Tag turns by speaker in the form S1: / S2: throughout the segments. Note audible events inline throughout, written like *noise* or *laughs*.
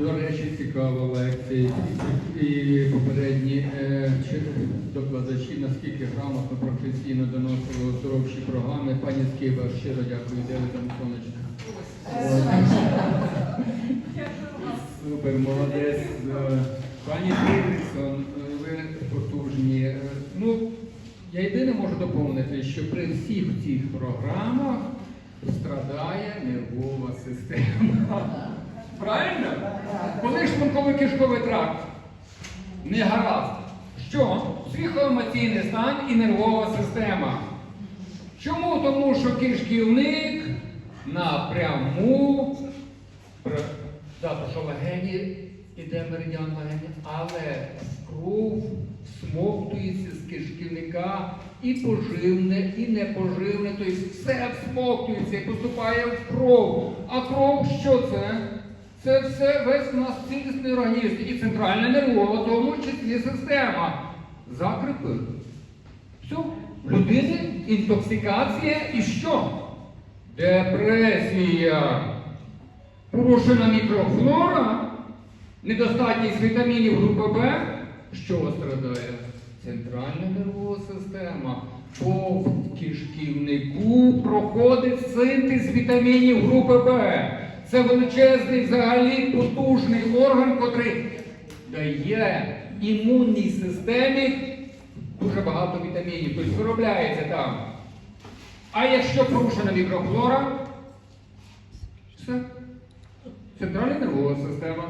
S1: До речі, цікава лекція. І, попередні е, докладачі, наскільки грамотно професійно доносили оздоровчі програми. Пані Скиба, щиро дякую, де ви. Супер, молодець. Е, Пані Фрідріксон, е, ви потужні. Ну, я єдине можу доповнити, що при всіх цих програмах страдає нервова система. Правильно? Коли шлунково кишковий тракт не гаразд. Що? Психоемоційний стан і нервова система. Чому? Тому що кишківник напряму Да, що легені іде меридіан легені, але кров всмоктується з кишківника і поживне, і непоживне, тобто все всмоктується і поступає в кров. А кров що це? Це все весь у нас цілісний організм і центральна нервова, в тому числі система. Закріпив. Все. Людини інтоксикація і що? Депресія. Порушена мікрофлора, недостатність вітамінів групи Б, що страдає? Центральна нервова система. По кишківнику проходить синтез вітамінів групи Б. Це величезний взагалі потужний орган, котрий дає імунній системі дуже багато вітамінів, тобто виробляється там. А якщо порушена мікрофлора, все. Центральна нервова система.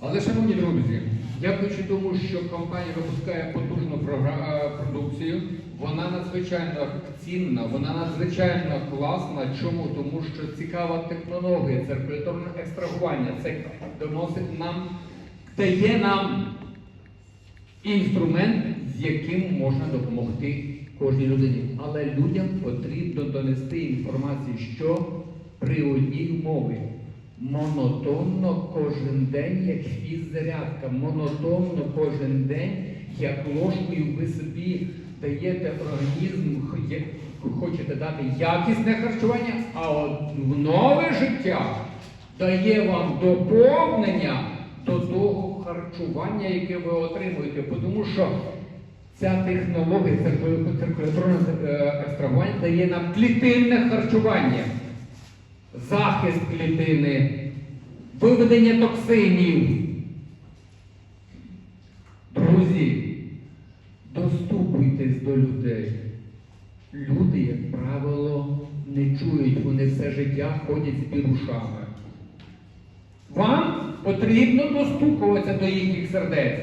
S1: Але, шановні друзі, дякуючи тому, що компанія випускає потужну е, продукцію, вона надзвичайно цінна, вона надзвичайно класна. Чому? Тому що цікава технологія, циркуляторне екстрагування. Це доносить нам, дає нам інструмент, з яким можна допомогти кожній людині. Але людям потрібно донести інформацію, що при одній умові. Монотонно кожен день, як фіззарядка, монотонно кожен день, як ложкою ви собі даєте організм, хочете дати якісне харчування, а от нове життя дає вам доповнення до того харчування, яке ви отримуєте. Тому що ця технологія циркулю- циркуляторне е, дає нам клітинне харчування захист клітини, виведення токсинів. Друзі, достукуйтесь до людей. Люди, як правило, не чують, вони все життя ходять з бірушами. Вам потрібно достукуватися до їхніх сердець.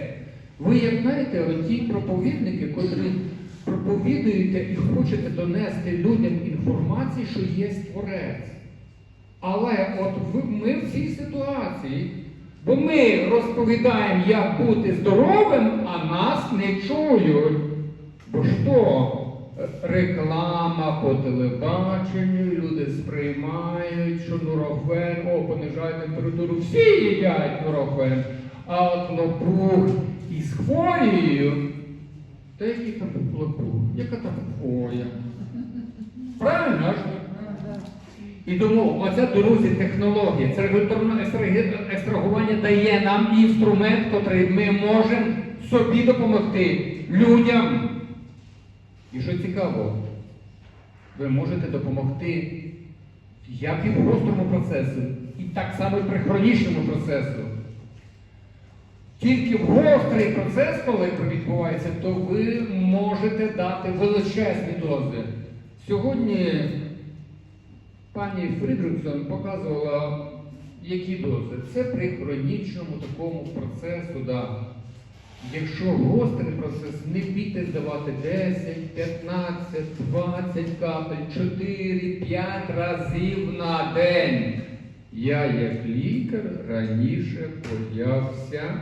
S1: Ви, як знаєте, оті проповідники, котрі проповідуєте і хочете донести людям інформацію, що є творець. Але от ми в цій ситуації, бо ми розповідаємо, як бути здоровим, а нас не чують. Бо що? Реклама по телебаченню, люди сприймають, що нурофен, о, понижає температуру, всі їдять нурофен. А от лопух із хвоєю, та який там лопух? Яка там хвоя? Правильно? І тому оця друзі технологія, це екстрагування дає нам інструмент, котрий ми можемо собі допомогти людям. І що цікаво, ви можете допомогти як і в гострому процесу, і так само і при хронічному процесу. Тільки в гострий процес, коли відбувається, то ви можете дати величезні дози. Сьогодні Пані Фрідриксон показувала, які дози. Це при хронічному такому процесу, да. Якщо гострий процес, не бійте здавати 10, 15, 20 капель, 4, 5 разів на день. Я, як лікар, раніше боявся.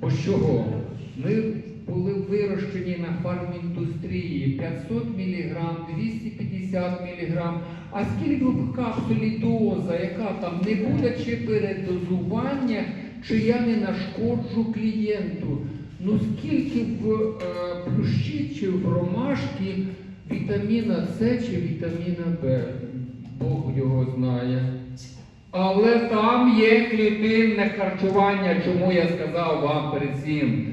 S1: Бо чого? Ми були вирощені на фарміндустрії 500 мг, 250 мг. А скільки в капсулі доза, яка там не буде чи передозування, чи я не нашкоджу клієнту? Ну скільки в е, плющі чи в ромашки вітаміна С чи вітаміна Б? Бог його знає. Але там є клітинне харчування, чому я сказав вам перед цим.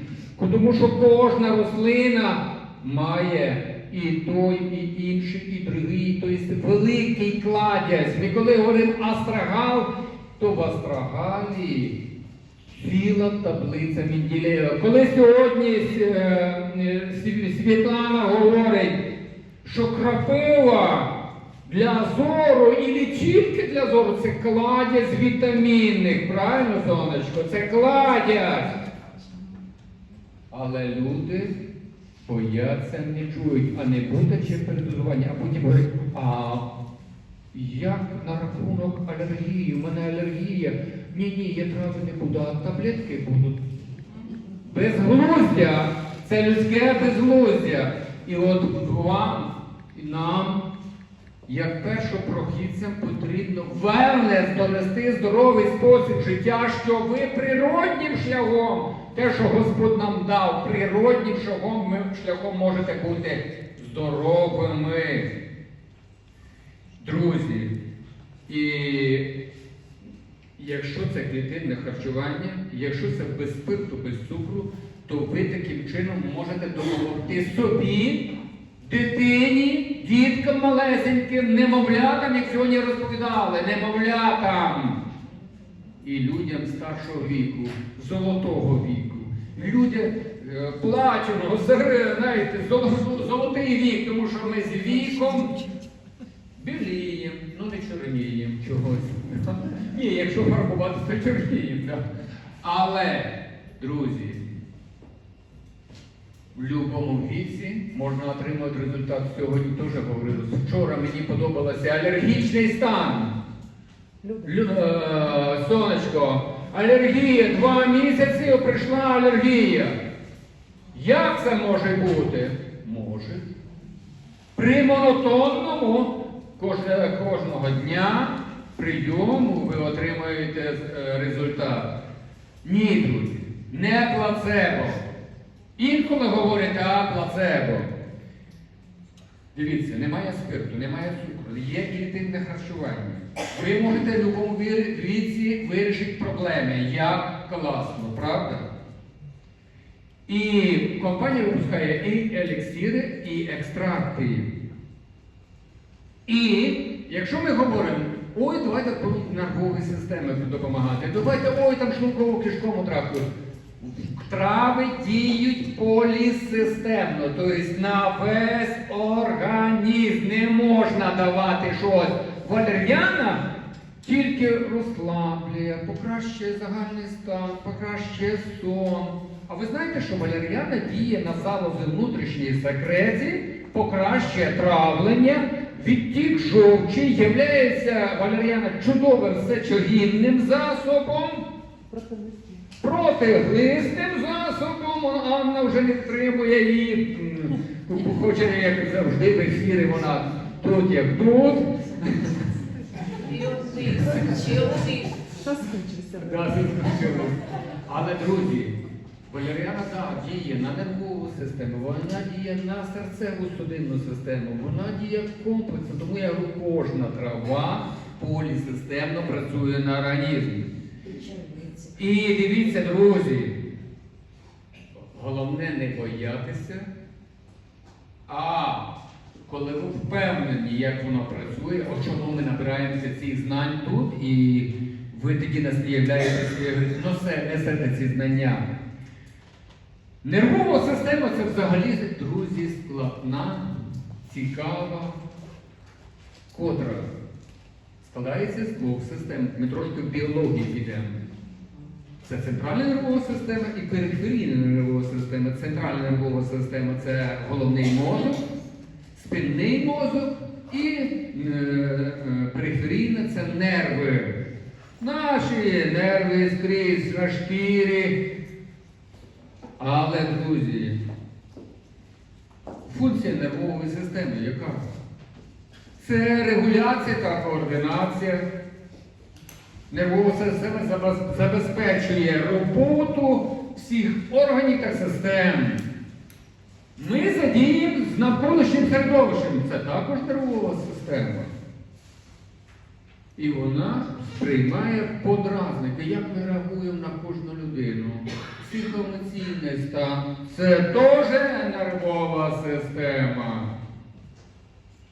S1: Тому що кожна рослина має і той, і інший, і другий, тобто великий кладязь. Ми коли говоримо астрагал, то в астрагалі ціла таблиця Менділеєва. Коли сьогодні е, е, Сві- Світлана говорить, що крапива для зору і не тільки для зору, це кладязь вітамінних, правильно, сонечко? Це кладязь. Але люди бояться, не чують, а не буде чи передозування, а потім говорять, а як на рахунок алергії? У мене алергія. Ні, ні, я трави не буду, а таблетки будуть. Безглуздя. Це людське безглуздя. І от вам і нам, як першопрохідцям, потрібно wellness, донести здоровий спосіб життя, що ви природнім шляхом, те, що Господь нам дав, природнім шляхом, ми шляхом можете бути здоровими. Друзі, і якщо це клітинне харчування, якщо це без спирту, без цукру, то ви таким чином можете допомогти собі, дитині, діткам малесеньким, немовлятам, як сьогодні розповідали, немовлятам і людям старшого віку, золотого віку. Люди е, плаченого, знаєте, золотий вік, тому що ми з віком біліємо, ну не чорніємо чогось. *laughs* Ні, якщо фарбувати, то чорніємо. Да. Але, друзі, в будь-якому віці можна отримати результат. Сьогодні теж говорили. Вчора мені подобався алергічний стан. Лю- е, Сонечко, алергія, два місяці прийшла алергія. Як це може бути? Може. При монотонному кожного дня прийому ви отримаєте е, результат. Ні, друзі, не плацебо. Інколи говорять, а плацебо. Дивіться, немає спирту, немає цукру, є клітинне харчування. Ви можете в будь-якому віці вирішити проблеми. Як класно, правда? І компанія випускає і еліксири, і екстракти. І якщо ми говоримо, ой, давайте по нервовій системі допомагати, давайте ой, там шлунково кишковому тракту. Трави діють полісистемно, тобто на весь організм не можна давати щось. Валер'яна тільки розслаблює, покращує загальний стан, покращує сон. А ви знаєте, що валер'яна діє на залози внутрішньої секреції, покращує травлення, відтік жовчі, являється валер'яна чудовим сечогінним засобом. Протиглистим засобом Анна вже не втримує її. Хоче, як завжди, в ефірі вона тут, як тут. Але, друзі, валеріана так, діє на нервову систему, вона діє на серцеву судинну систему, вона діє комплексно, тому я говорю, кожна трава полісистемно працює на організм. І дивіться, друзі, головне не боятися, а коли ви впевнені, як воно працює, от чому ми набираємося цих знань тут, і ви тоді нас ну несете ці знання. Нервова система це взагалі, друзі, складна, цікава, котра складається з двох систем. Ми трошки в біології підемо. Це центральна нервова система і периферійна нервова система. Центральна нервова система це головний мозок, спинний мозок і е, е, периферійна це нерви. Наші нерви скрізь на шкірі. Але, друзі, функція нервової системи яка? Це регуляція та координація. Нервова система забезпечує роботу всіх органів та систем. Ми задіємо з навколишнім середовищем. Це також нервова система. І вона сприймає подразники. Як ми реагуємо на кожну людину? Психоемоційний стан це теж нервова система.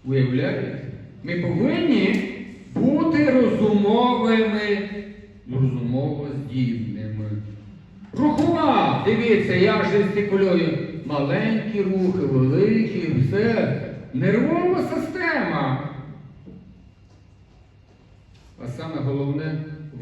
S1: Уявляєте? Ми повинні бути розумовими, розумово здібними. Рухова! Дивіться, я жестикулюю. Маленькі рухи, великі, все. Нервова система. А саме головне,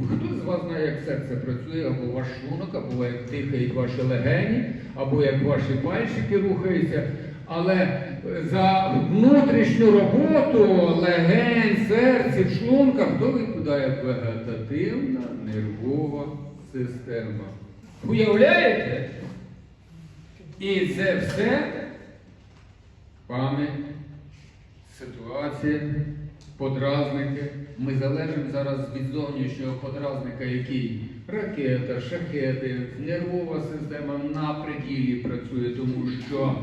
S1: хто з вас знає, як серце працює, або ваш шлунок, або як дихають ваші легені, або як ваші пальчики рухаються. Але за внутрішню роботу легень, серця, шлунка, хто відповідає вегетативна нервова система. Уявляєте? І це все пам'ять, ситуація, подразники. Ми залежимо зараз від зовнішнього подразника, який ракета, шахеди, нервова система на преділі працює, тому що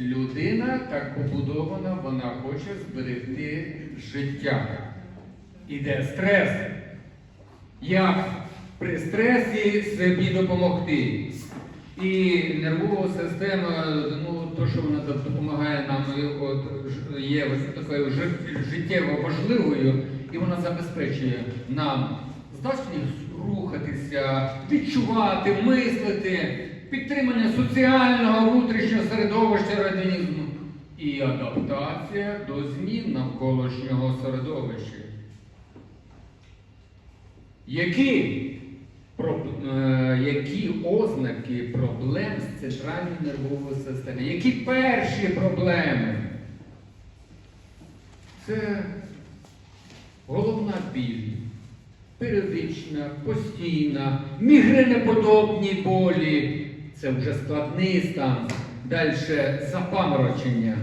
S1: людина так побудована, вона хоче зберегти життя. Іде стрес. Як при стресі собі допомогти? І нервова система, ну то, що вона допомагає нам, от є такою життєво важливою, і вона забезпечує нам здатність рухатися, відчувати, мислити, підтримання соціального внутрішнього середовища організму і адаптація до змін навколишнього середовища. Які, про- е, які ознаки проблем з центральною нервовою системою? Які перші проблеми? Це головна біль, періодична, постійна, мігренеподобні болі. Це вже складний стан. Далі запаморочення.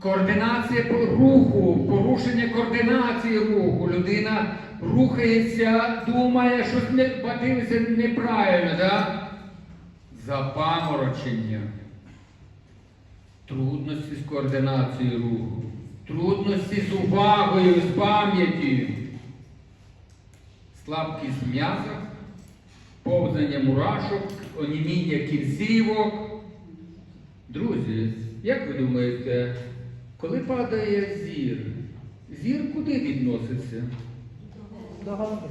S1: Координація по руху, порушення координації руху. Людина рухається, думає, що не неправильно, да? Запаморочення. Трудності з координацією руху, трудності з увагою, з пам'яттю, слабкість м'яза, повзання мурашок, оніміння кінцівок. Друзі, як ви думаєте, коли падає зір, зір куди відноситься?
S2: До голови.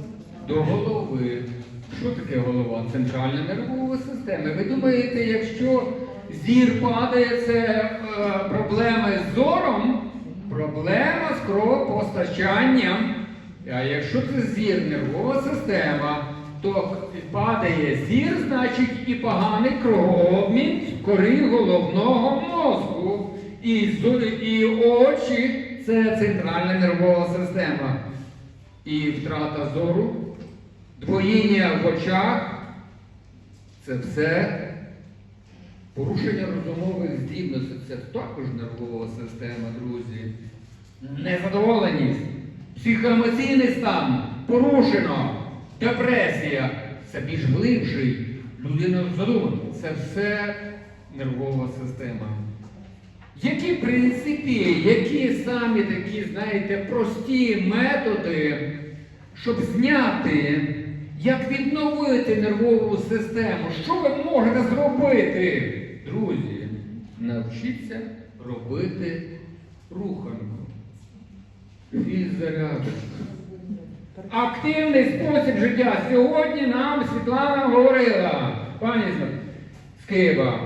S1: До голови. Що таке голова? Центральна нервова система. Ви думаєте, якщо зір падає, це е, проблеми з зором, проблема з кровопостачанням. А якщо це зір, нервова система, то падає зір, значить і поганий кровообмін в головного мозку. І, і очі це центральна нервова система. І втрата зору, двоїння в очах це все порушення розумових здібностей. Це також нервова система, друзі. Незадоволеність, психоемоційний стан порушено, депресія це більш глибший. Людина задумана. Це все нервова система. Які в принципі, які самі такі, знаєте, прості методи, щоб зняти, як відновити нервову систему? Що ви можете зробити? Друзі, навчіться робити руханку. Фіззарядку. Активний спосіб життя. Сьогодні нам Світлана говорила, пані з Києва,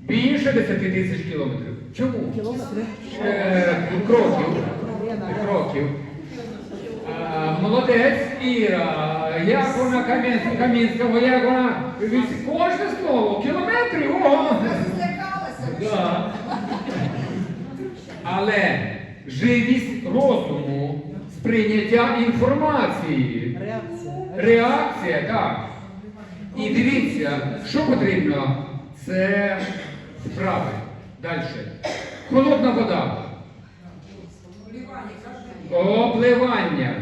S1: більше 10 тисяч кілометрів. Чому?
S2: Кілометри.
S1: Е, кроків. Кроків. Молодець Іра, як вона Кам'янська, Кам'янського, як вона кожне слово, кілометри, ого! Да. Але живість розуму, сприйняття інформації,
S2: Реакція.
S1: реакція, так. І дивіться, що потрібно? Це вправи. Далі. Холодна вода. Обливання.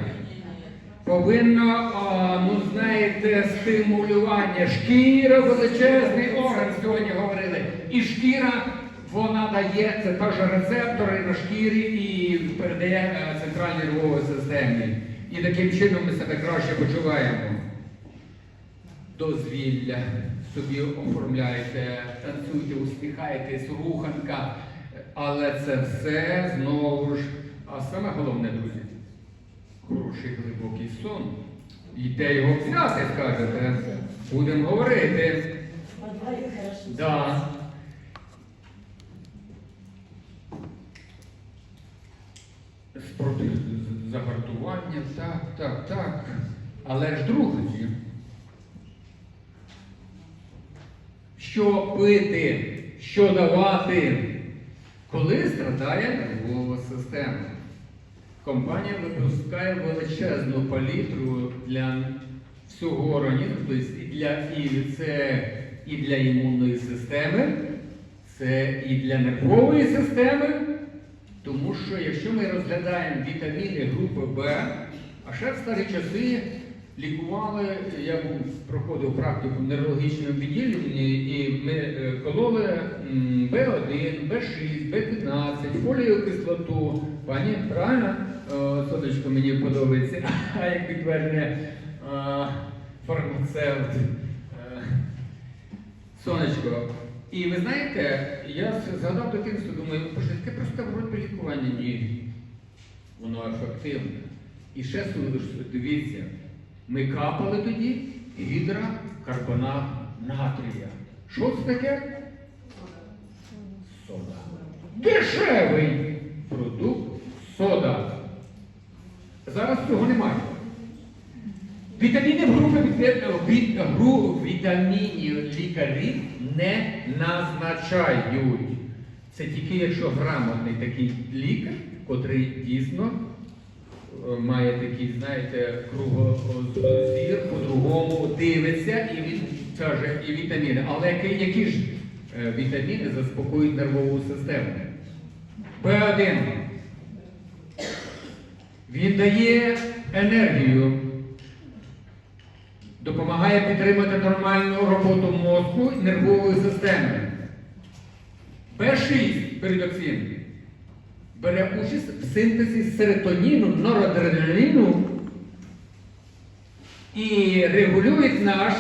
S1: Повинно, а, ну знаєте, стимулювання. Шкіра величезний орган сьогодні говорили. І шкіра, вона дає, це теж рецептори на шкірі і передає е, це центральній нервовій системі. І таким чином ми себе краще почуваємо. Дозвілля собі оформляєте, танцюйте, усміхаєтесь, руханка. Але це все знову ж. А саме головне, друзі, хороший глибокий сон. І де його взяти, скажете? Будемо говорити. Да. Спроти загартування, так, так, так. Але ж друзі, що пити, що давати, коли страдає нервова система. Компанія випускає величезну палітру для всього організму, і для і це і для імунної системи, це і для нервової системи. Тому що якщо ми розглядаємо вітаміни групи Б, а ще в старі часи лікували, я проходив практику в нейрологічному відділенні, і ми е, кололи м, Б1, Б6, Б15, фолію кислоту. Пані, правильно? Сонечко мені подобається, а як підтвердження фармацевт. Е, Сонечко. І ви знаєте, я згадав дитинство, думаю, боже, таке просто вроде лікування. Ні. Воно ефективне. І ще дивіться, ми капали тоді гідрокарбонат натрія. Що це таке? Сода. Дешевий продукт сода. Зараз цього немає. Вітаміни в групі від, від, гру вітамінів лікарі не назначають. Це тільки якщо грамотний такий лікар, котрий дійсно е, має такий, знаєте, кругозір, по-другому дивиться і він каже і вітаміни. Але які, які ж е, вітаміни заспокоюють нервову систему? Б1. Він дає енергію допомагає підтримати нормальну роботу мозку і нервової системи. Б6 передоксин бере участь в синтезі серотоніну, норадреналіну і регулює наш,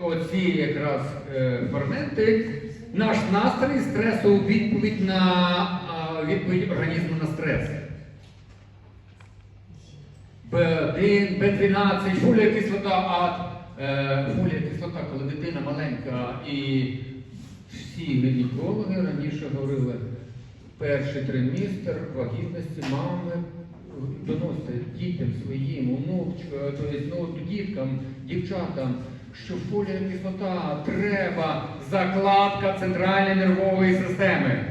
S1: оці якраз е, ферменти, наш настрій, стресову відповідь на відповідь організму на стрес. Б1, Б12, фолія кислота, а фолія кислота, коли дитина маленька, і всі гінекологи раніше говорили, перший тримістр вагітності мами доносять дітям своїм, онучкам, ну, діткам, дівчатам, що фолія кислота треба закладка центральної нервової системи.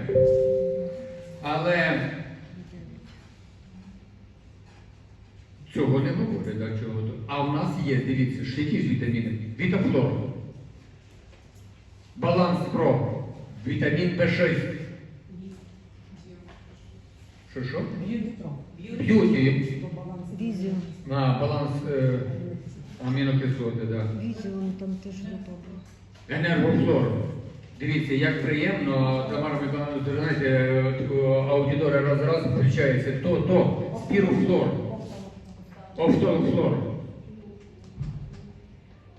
S1: Але Цього не то. А у нас є, дивіться, ще якісь вітаміни. Вітафлор. Баланс Про. Вітамін В6. Що що? Б'юті.
S2: Візіо.
S1: На баланс е, амінокислоти, да.
S2: Візіо там теж добре.
S1: Енергофлор. Дивіться, як приємно, Тамара Миколаївна, знаєте, е, аудиторія раз раз включається. То, то, спіруфлор. Офтофлор.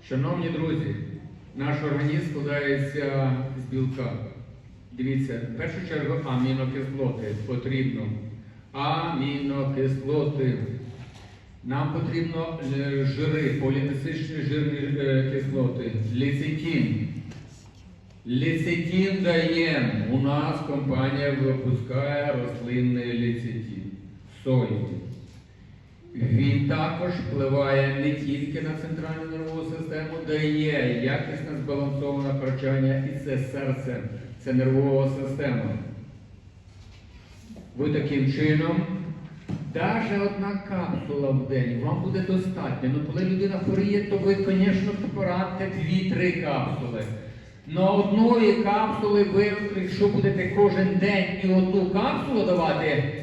S1: Шановні друзі, наш організм складається з білка. Дивіться, в першу чергу амінокислоти потрібно. Амінокислоти. Нам потрібно е, жири, полінесичні жирні е, кислоти, лецитин. Лецитин даємо. У нас компанія випускає рослинний лецитин. Сої. Він також впливає не тільки на центральну нервову систему, дає якісне збалансоване харчування і це серце, це нервова система. Ви таким чином, навіть одна капсула в день вам буде достатньо. Ну коли людина хворіє, то ви, звісно, порадьте 2-3 капсули. На одної капсули ви, якщо будете кожен день і одну капсулу давати,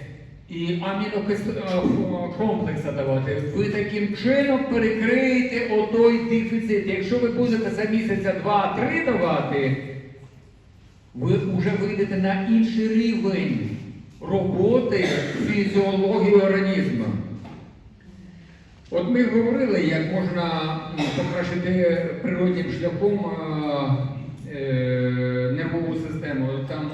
S1: і амінокомплекса давати, ви таким чином перекриєте отой дефіцит. Якщо ви будете за місяця 2-3 давати, ви вже вийдете на інший рівень роботи фізіології організму. От ми говорили, як можна покращити природнім шляхом е, е, нервову систему. Там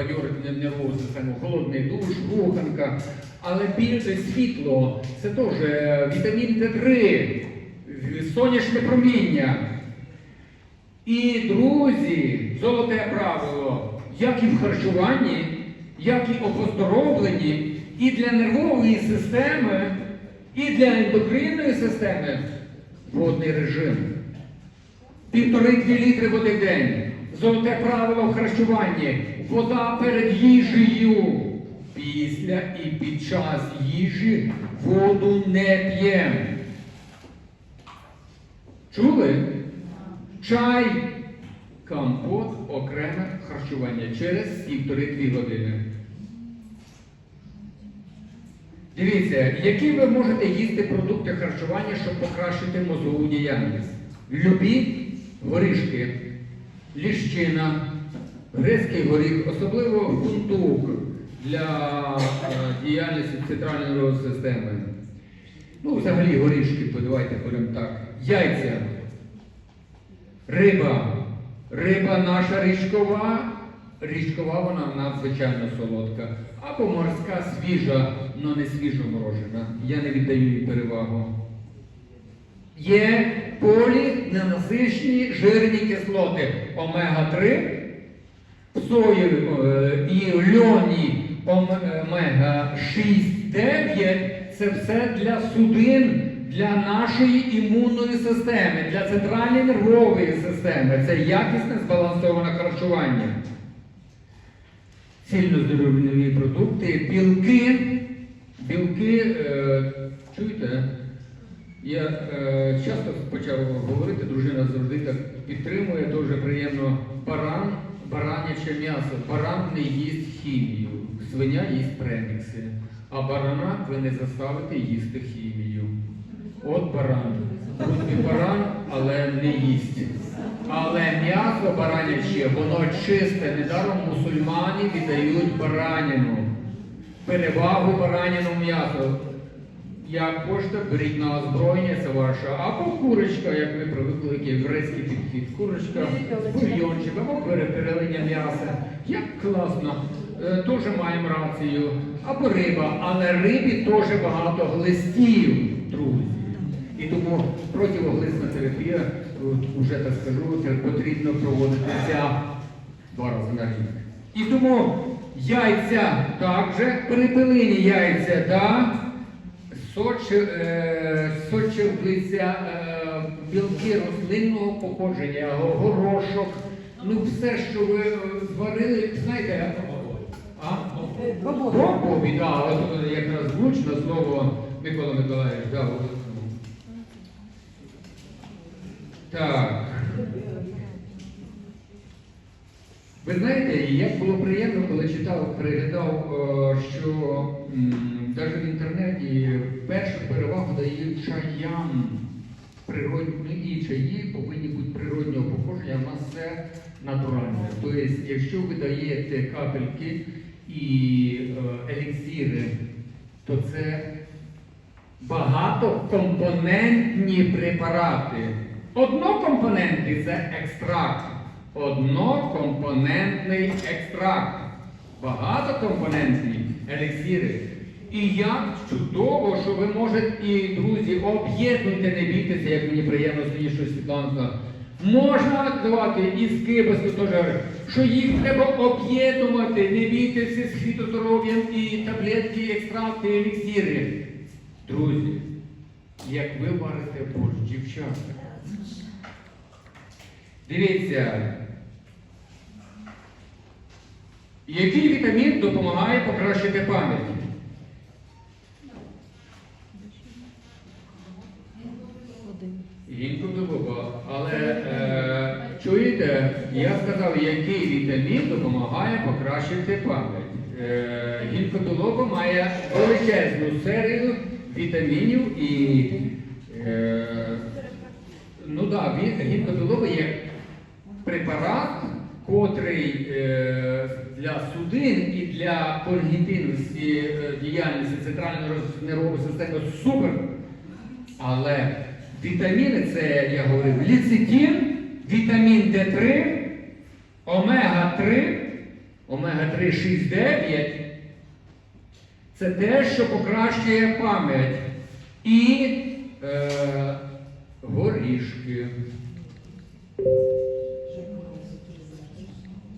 S1: ну, бадьорити нервову систему, холодний душ, руханка. Але більше світло це теж е, вітамін Д3, сонячне проміння. І, друзі, золоте правило, як і в харчуванні, як і в оздоровленні, і для нервової системи, і для ендокринної системи водний режим. Півтори-дві літри води в день. Золоте правило в харчуванні. Вода перед їжею. Після і під час їжі воду не п'ємо. Чули? Чай, компот, окреме харчування через півтори-дві години. Дивіться, які ви можете їсти продукти харчування, щоб покращити мозгову діяльність. Любі горішки, ліщина, грецький горіх, особливо фунтук для е, діяльності центральної нервової системи. Ну, взагалі горішки, давайте будемо так. Яйця, риба. Риба наша річкова. Річкова вона надзвичайно солодка. Або морська свіжа, але не свіжо морожена. Я не віддаю їй перевагу. Є поліненасичені жирні кислоти омега-3, в е, і льоні омега-6, 9 це все для судин, для нашої імунної системи, для центральної нервової системи. Це якісне збалансоване харчування. Цільноздоров'янові продукти, білки, білки, е, чуєте? Я е, часто почав говорити, дружина завжди так підтримує, дуже приємно. Баран, бараняче м'ясо. Баран не їсть хімію, свиня їсть премікси, а барана ви не заставите їсти хімію. От баран. Будь баран, але не їсть. Але м'ясо бараняче, воно чисте, недаром мусульмани віддають бараніну. Перевагу бараніну м'ясо. Як хочете, беріть на озброєння, це ваша. Або курочка, як ви привикли, який грецький підхід. Курочка, бульйончик, або перепелення м'яса. Як класно. Е, Теж маємо рацію. Або риба, а на рибі теж багато глистів, друзі. І тому противоглисна терапія, от, уже так скажу, потрібно проводитися два рази на рік. І тому яйця також, перепелині яйця, да? Е, сочевиця, е, білки рослинного походження, го- горошок, ну все, що ви е, зварили, знаєте, а? Бобові, е, якраз влучне слово Микола Миколаївич, да, от, ну. Так. Ви знаєте, як було приємно, коли читав, переглядав, е, що навіть в інтернеті першу перевагу дають чаям. Природні чаї повинні бути природнього походження, а нас все натуральне. Тобто, якщо ви даєте капельки і е, еліксири, то це багатокомпонентні препарати. Однокомпонентний це екстракт. Однокомпонентний екстракт. Багатокомпонентні елексіри. І як чудово, що ви можете, і друзі, об'єднуйте, не бійтеся, як мені приємно сьогодні, що Світлана сказала. Можна давати і скибаску теж, що їх треба об'єднувати, не бійтеся з фітоздоров'ям і таблетки, екстракти, і еліксири. Друзі, як ви варите борщ, дівчата. Дивіться. Який вітамін допомагає покращити пам'ять?
S2: Один.
S1: Гінкобілоба. Але е, чуєте, я сказав, який вітамін допомагає покращити пам'ять. Е, гінкобілоба має величезну серію вітамінів і е, ну да, він- є препарат, котрий е, для судин і для конгітивності е, діяльності центральної нервової системи супер. Але вітаміни це, я говорив, ліцитін, вітамін Д3, омега-3, омега-3 6,9. Це те, що покращує пам'ять. І е, горішки.